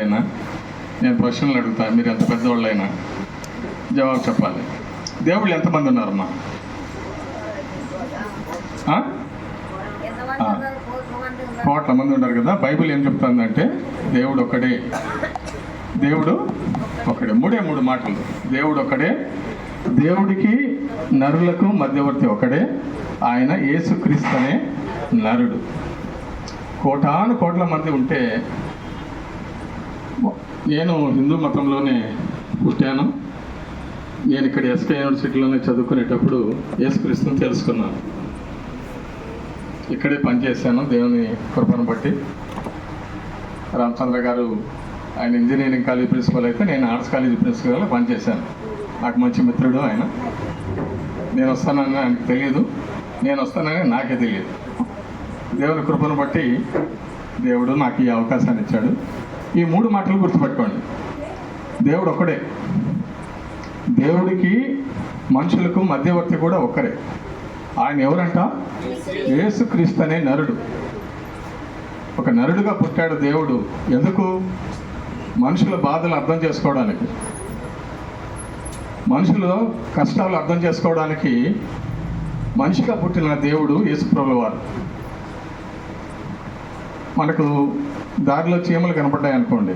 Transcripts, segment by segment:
అయినా? నేను ప్రశ్నలు అడుగుతా మీరు ఎంత పెద్దవాళ్ళైనా జవాబు చెప్పాలి. దేవుళ్ళు ఎంతమంది ఉన్నారమ్మా? ఉన్నారు? కోట్ల మంది ఉన్నారు. మంది ఉన్నారు కదా బైబిల్ ఏం చెప్తుందంటే దేవుడు ఒకడే దేవుడు ఒకడే మూడే మూడు మాటలు. దేవుడు ఒకడే దేవుడికి నరులకు మధ్యవర్తి ఒకడే ఆయన యేసుక్రీస్తు అనే నరుడు. కోటాను కోట్ల మంది ఉంటే నేను హిందూ మతంలోనే పుట్టాను. నేను ఇక్కడ ఎస్కే యూనివర్సిటీలోనే చదువుకునేటప్పుడు యేసుక్రీస్తుని తెలుసుకున్నాను. ఇక్కడే పనిచేశాను దేవుని కృపను బట్టి. రామచంద్ర గారు ఆయన ఇంజనీరింగ్ కాలేజ్ ప్రిన్సిపల్ అయితే నేను ఆర్ట్స్ కాలేజ్ ప్రిన్సిపల్గా పనిచేశాను. నాకు మంచి మిత్రుడు ఆయన. నేను వస్తానని ఆయనకు తెలియదు. నేను వస్తానని నాకే తెలియదు. దేవుని కృపను బట్టి దేవుడు నాకు ఈ అవకాశాన్ని ఇచ్చాడు. ఈ మూడు మాటలు గుర్తుపెట్టుకోండి. దేవుడు ఒక్కడే. దేవుడికి మనుషులకు మధ్యవర్తి కూడా ఒక్కరే. ఆయన ఎవరంట? యేసుక్రీస్తు అనే నరుడు. ఒక నరుడుగా పుట్టాడు దేవుడు. ఎందుకు? మనుషుల బాధలు అర్థం చేసుకోవడానికి. మనుషుల కష్టాలు అర్థం చేసుకోవడానికి మనిషిగా పుట్టిన దేవుడు యేసుప్రభుల వారు మనకు దారిలో చీమలు కనపడ్డాయి అనుకోండి.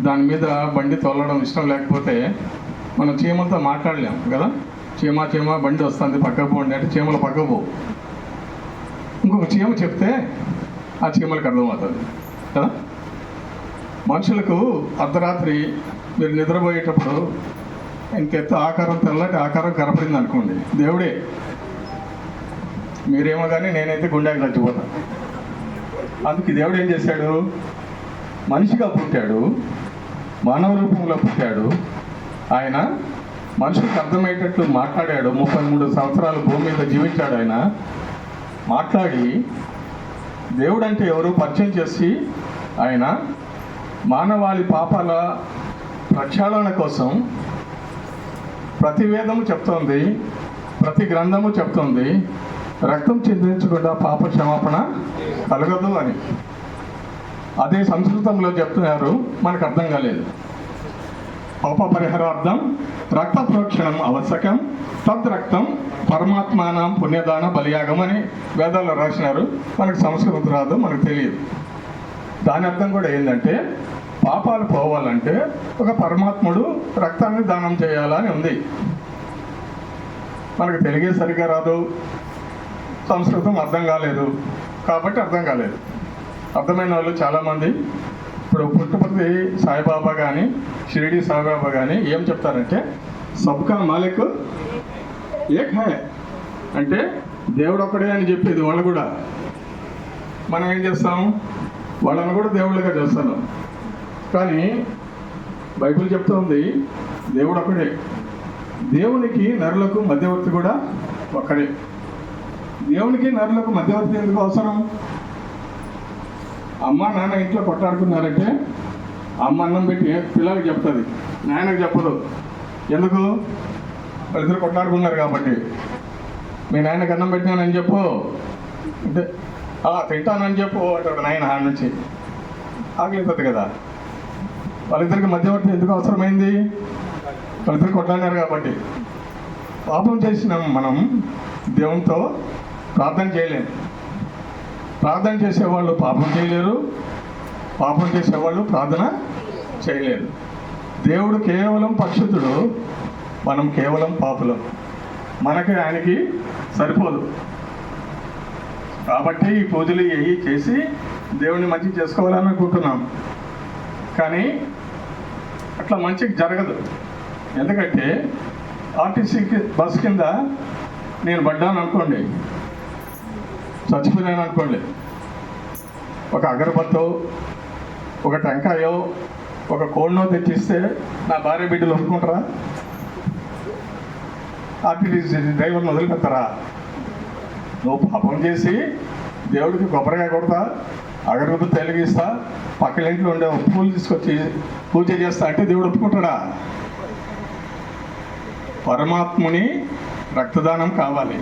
దాని మీద బండి తొలడం ఇష్టం లేకపోతే మనం చీమలతో మాట్లాడలేం కదా? చీమ చీమ బండి వస్తుంది పక్కకు పోండి అంటే చీమలు పక్కకు పోవు ఇంకొక చీమ చెప్తే ఆ చీమలకు అర్థమవుతుంది కదా? మనుషులకు అర్ధరాత్రి మీరు నిద్రపోయేటప్పుడు ఇంకెత్త ఆకారం తెల్లటి ఆకారం కనపడింది అనుకోండి దేవుడే. మీరేమో కానీ నేనైతే గుండెకి చచ్చిపోతాను అందుకు దేవుడు ఏం చేశాడు? మనిషిగా పుట్టాడు. మానవ రూపంలో పుట్టాడు. ఆయన మనుషులకు అర్థమయ్యేటట్లు మాట్లాడాడు. ముప్పై మూడు సంవత్సరాలు భూమి మీద జీవించాడు ఆయన. మాట్లాడి దేవుడు అంటే ఎవరు పరిచయం చేసి ఆయన మానవాళి పాపాల ప్రక్షాళన కోసం ప్రతి వేదము చెప్తోంది. ప్రతి గ్రంథము చెప్తోంది. రక్తం చిందించకుండా పాప క్షమాపణ కలగదు అని. అదే సంస్కృతంలో చెప్తున్నారు మనకు అర్థం కాలేదు. పాప పరిహారార్థం రక్త ప్రోక్షణం ఆవశ్యకం తద్ రక్తం పరమాత్మానం పుణ్యదాన బలియాగం అని వేదాల్లో రాసినారు. మనకు సంస్కృతం రాదు మనకు తెలియదు. దాని అర్థం కూడా ఏంటంటే పాపాలు పోవాలంటే ఒక పరమాత్ముడు రక్తాన్ని దానం చేయాలని ఉంది. మనకు తెలుగే సరిగా రాదు. సంస్కృతం అర్థం కాలేదు. కాబట్టి అర్థం కాలేదు. అర్థమైన వాళ్ళు చాలామంది ఇప్పుడు పుట్టుపతి సాయిబాబా కానీ షిరిడి సాయిబాబా కానీ ఏం చెప్తారంటే సబ్కా మాలిక్ ఏక్ హై. అంటే దేవుడు ఒక్కడే అని చెప్పేది వాళ్ళు కూడా. మనం ఏం చేస్తాం? వాళ్ళని కూడా దేవుళ్ళుగా చేస్తాను. కానీ బైబిల్ చెప్తోంది దేవుడు ఒక్కడే. దేవునికి నరులకు మధ్యవర్తి కూడా ఒక్కడే. దేవునికి నరులకు మధ్యవర్తి ఎందుకు అవసరం? అమ్మ నాన్న ఇంట్లో కొట్టాడుకున్నారంటే అమ్మ అన్నం పెట్టి పిల్లలకి చెప్తుంది. నాయనకు చెప్పదు. ఎందుకు? ఇద్దరు కొట్లాడుకున్నారు కాబట్టి. మీ నాయనకి అన్నం పెట్టినానని చెప్పు. అంటే తింటానని చెప్పు అంటాడు నాయన ఆ నుంచి. ఆకలిపోతుంది కదా. వాళ్ళిద్దరికి మధ్యవర్తి ఎందుకు అవసరమైంది? వాళ్ళిద్దరు కొట్లాడినారు కాబట్టి. పాపం చేసినాం మనం దేవునితో ప్రార్థన చేయలేము ప్రార్థన చేసేవాళ్ళు పాపం చేయలేరు. పాపం చేసేవాళ్ళు ప్రార్థన చేయలేరు. దేవుడు కేవలం పక్షుతుడు మనం కేవలం పాపులం. మనకి ఆయనకి సరిపోదు. కాబట్టి ఈ పూజలు ఇవి చేసి దేవుడిని మంచి చేసుకోవాలని అనుకుంటున్నాం. కానీ అట్లా మంచికి జరగదు. ఎందుకంటే ఆర్టీసీ బస్ కింద నేను పడ్డాను అనుకోండి. చచ్చిపోయాను అనుకోండి. ఒక అగరబత్తో ఒక టెంకాయో ఒక కోడినో తెచ్చిస్తే నా భార్య బిడ్డలు ఒప్పుకుంటారా? ఆర్టీసీ డ్రైవర్ని వదిలిపెడతారా? నువ్వు పాపం చేసి దేవుడికి కొబ్బరికాయ కొడతా అగరబత్తి వెలిగిస్తా పక్కల ఇంట్లో ఉండే పూలు తీసుకొచ్చి పూజ చేస్తా అంటే దేవుడు ఒప్పుకుంటాడా? పరమాత్ముని రక్తదానం కావాలి.